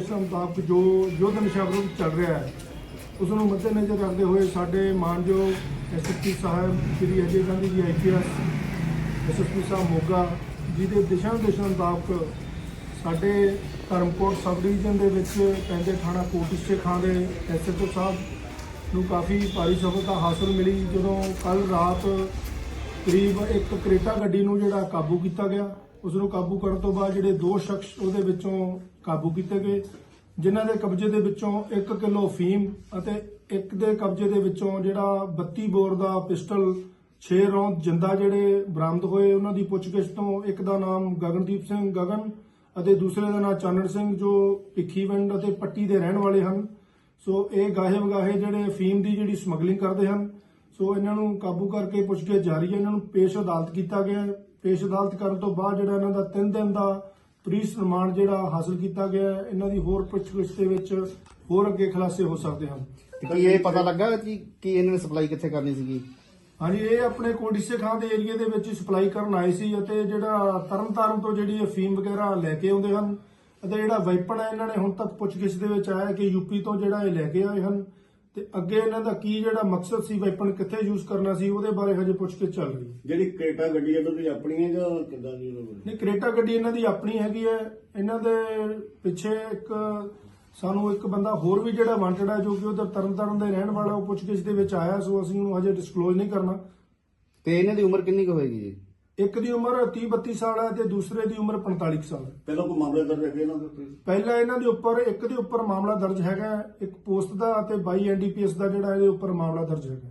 ਨਿਰਦੇਸ਼ਾਂ ਮੁਤਾਬਕ ਜੋ ਯੁੱਧ ਨਸ਼ਾ ਵਿਰੁੱਧ ਚੱਲ ਰਿਹਾ ਹੈ ਉਸ ਨੂੰ ਮੱਦੇਨਜ਼ਰ ਰੱਖਦੇ ਹੋਏ ਸਾਡੇ ਮਾਨਯੋਗ ਐਸਐਸਪੀ ਸਾਹਿਬ, ਸ੍ਰੀ ਅਜੇ ਗਾਂਧੀ ਜੀ ਆਈਪੀਐਸ ਐਸਐਸਪੀ ਸਾਹਿਬ ਮੋਗਾ ਜੀ ਦੇ ਦਿਸ਼ਾ ਨਿਰਦੇਸ਼ਾਂ ਮੁਤਾਬਕ ਸਾਡੇ ਧਰਮਕੋਟ ਸਬ ਡਿਵੀਜ਼ਨ ਦੇ ਵਿੱਚ ਪੈਂਦੇ ਥਾਣਾ ਕੋਟਿਸ਼ੇ ਖਾਂ ਦੇ ਐਸਐਚਓ ਸਾਹਿਬ ਨੂੰ ਕਾਫੀ ਭਾਰੀ ਸਫਲਤਾ ਹਾਸਲ ਮਿਲੀ, ਜਦੋਂ ਕੱਲ ਰਾਤ ਕਰੀਬ ਇੱਕ ਕਰੇਟਾ ਗੱਡੀ ਨੂੰ ਜਿਹੜਾ ਕਾਬੂ ਕੀਤਾ ਗਿਆ। ਉਸ ਨੂੰ ਕਾਬੂ ਕਰਨ ਤੋਂ ਬਾਅਦ ਜਿਹੜੇ ਦੋ ਸ਼ਖਸ ਉਹਦੇ ਵਿੱਚੋਂ ਕਾਬੂ ਕੀਤੇ ਗਏ, ਜਿਨ੍ਹਾਂ ਦੇ ਕਬਜ਼ੇ ਦੇ ਵਿੱਚੋਂ 1 ਕਿਲੋ ਫੀਮ ਅਤੇ ਇੱਕ ਦੇ ਕਬਜ਼ੇ ਦੇ ਵਿੱਚੋਂ ਜਿਹੜਾ 32 ਬੋਰ ਦਾ ਪਿਸਟਲ 6 ਰੌਂਦ ਜਿੰਦਾ ਜਿਹੜੇ ਬਰਾਮਦ ਹੋਏ, ਉਹਨਾਂ ਦੀ ਪੁੱਛਗਿੱਛ ਤੋਂ ਇੱਕ ਦਾ ਨਾਮ ਗਗਨਦੀਪ ਸਿੰਘ ਗਗਨ ਅਤੇ ਦੂਸਰੇ ਦਾ ਨਾਮ ਚਾਨਣ ਸਿੰਘ, ਜੋ ਭਿੱਖੀਵਿੰਡ ਅਤੇ ਪੱਟੀ ਦੇ ਰਹਿਣ ਵਾਲੇ ਹਨ। ਸੋ ਇਹ ਗਾਹੇ ਵਗਾਹੇ ਜਿਹੜੇ ਫੀਮ ਦੀ ਜਿਹੜੀ ਸਮਗਲਿੰਗ ਕਰਦੇ ਹਨ, ਸੋ ਇਹਨਾਂ ਨੂੰ ਕਾਬੂ ਕਰਕੇ ਪੁੱਛਗਿੱਛ ਜਾਰੀ ਹੈ। ਇਹਨਾਂ ਨੂੰ ਪੇਸ਼ ਅਦਾਲਤ ਕੀਤਾ ਗਿਆ ਹੈ। ਪੇਸ਼ ਅਦਾਲਤ ਕਰਨ ਤੋਂ ਬਾਅਦ ਜਿਹੜਾ ਇਹਨਾਂ ਦਾ 3 ਦਿਨ ਦਾ ਪੁਲਿਸ ਰਿਮਾਂਡ ਜਿਹੜਾ ਹਾਸਲ ਕੀਤਾ ਗਿਆ ਹੈ ਇਹਨਾਂ ਦੀ ਹੋਰ ਪੁੱਛਗਿੱਛ ਦੇ ਵਿੱਚ ਹੋਰ ਅੱਗੇ ਖੁਲਾਸੇ ਹੋ ਸਕਦੇ ਹਨ। ਤੇ ਕੀ ਇਹ ਪਤਾ ਲੱਗਾ ਜੀ ਕਿ ਇਹਨਾਂ ਨੇ ਸਪਲਾਈ ਕਿੱਥੇ ਕਰਨੀ ਸੀਗੀ? ਹਾਂਜੀ ਇਹ ਆਪਣੇ ਕੋਡੀਸੇ ਖਾਂ ਦੇ ਏਰੀਆ ਦੇ ਵਿੱਚ ਸਪਲਾਈ ਕਰਨ ਆਏ ਸੀ ਅਤੇ ਜਿਹੜਾ ਤਰਨਤਾਰਨ ਤੋਂ ਜਿਹੜੀ ਇਹ ਫੀਮ ਵਗੈਰਾ ਲੈ ਕੇ ਆਉਂਦੇ ਹਨ ਅਤੇ ਜਿਹੜਾ ਵੈਪਨ ਹੈ ਇਹਨਾਂ ਨੇ ਹੁਣ ਤੱਕ ਪੁੱਛਗਿੱਛ ਦੇ ਵਿੱਚ ਆਇਆ ਕਿ ਯੂਪੀ ਤੋਂ ਜਿਹੜਾ ਇਹ ਲੈ ਕੇ ਆਏ ਹਨ। ਤੇ ਅੱਗੇ ਇਹਨਾਂ ਦਾ ਕੀ ਜਿਹੜਾ ਮਕਸਦ ਸੀ ਵੈਪਨ ਕਿੱਥੇ ਯੂਜ਼ ਕਰਨਾ ਸੀ ਉਹਦੇ ਬਾਰੇ ਹਜੇ ਪੁੱਛਗਿੱਛ ਚੱਲ ਰਹੀ ਹੈ। ਜਿਹੜੀ ਕ੍ਰੇਟਾ ਗੱਡੀ ਇਹਨਾਂ ਦੀ ਆਪਣੀ ਹੈ ਜਾਂ ਕਿੱਦਾਂ ਦੀ ਉਹਨਾਂ ਕੋਲ? ਨਹੀਂ ਕਰੇਟਾ ਗੱਡੀ ਇਹਨਾਂ ਦੀ ਆਪਣੀ ਹੈਗੀ ਹੈ। ਇਹਨਾਂ ਦੇ ਪਿੱਛੇ ਇੱਕ ਸਾਨੂੰ ਇੱਕ ਬੰਦਾ ਹੋਰ ਵੀ ਜਿਹੜਾ ਵਾਂਟਡ ਹੈ ਜੋ ਕਿ ਉਧਰ ਤਰਨਤਾਰਨ ਦੇ ਰਹਿਣ ਵਾਲਾ ਉਹ ਪੁੱਛਗਿੱਛ ਦੇ ਵਿੱਚ ਆਇਆ ਸੋ ਅਸੀਂ ਉਹਨੂੰ ਹਜੇ ਡਿਸਕਲੋਜ਼ ਨਹੀਂ ਕਰਨਾ। ਤੇ ਇਹਨਾਂ ਦੀ ਉਮਰ ਕਿੰਨੀ ਕੁ ਹੋਏਗੀ ਜੀ? ਇੱਕ ਦੀ ਉਮਰ 30 32 ਸਾਲ ਹੈ ਤੇ ਦੂਸਰੇ ਦੀ ਉਮਰ 45 ਸਾਲ ਹੈ। ਪਹਿਲਾਂ ਕੋਈ ਮਾਮਲਾ ਦਰਜ ਹੈਗਾ ਇਹਨਾਂ ਦੇ ਉੱਤੇ? ਪਹਿਲਾਂ ਇਹਨਾਂ ਦੇ ਉੱਪਰ ਇੱਕ ਦੇ ਉੱਪਰ ਮਾਮਲਾ ਦਰਜ ਹੈਗਾ ਇੱਕ ਪੋਸਟ ਦਾ ਤੇ 22 ਐਨਡੀਪੀਐਸ ਦਾ ਜਿਹੜਾ ਇਹਦੇ ਉੱਪਰ ਮਾਮਲਾ ਦਰਜ ਹੈਗਾ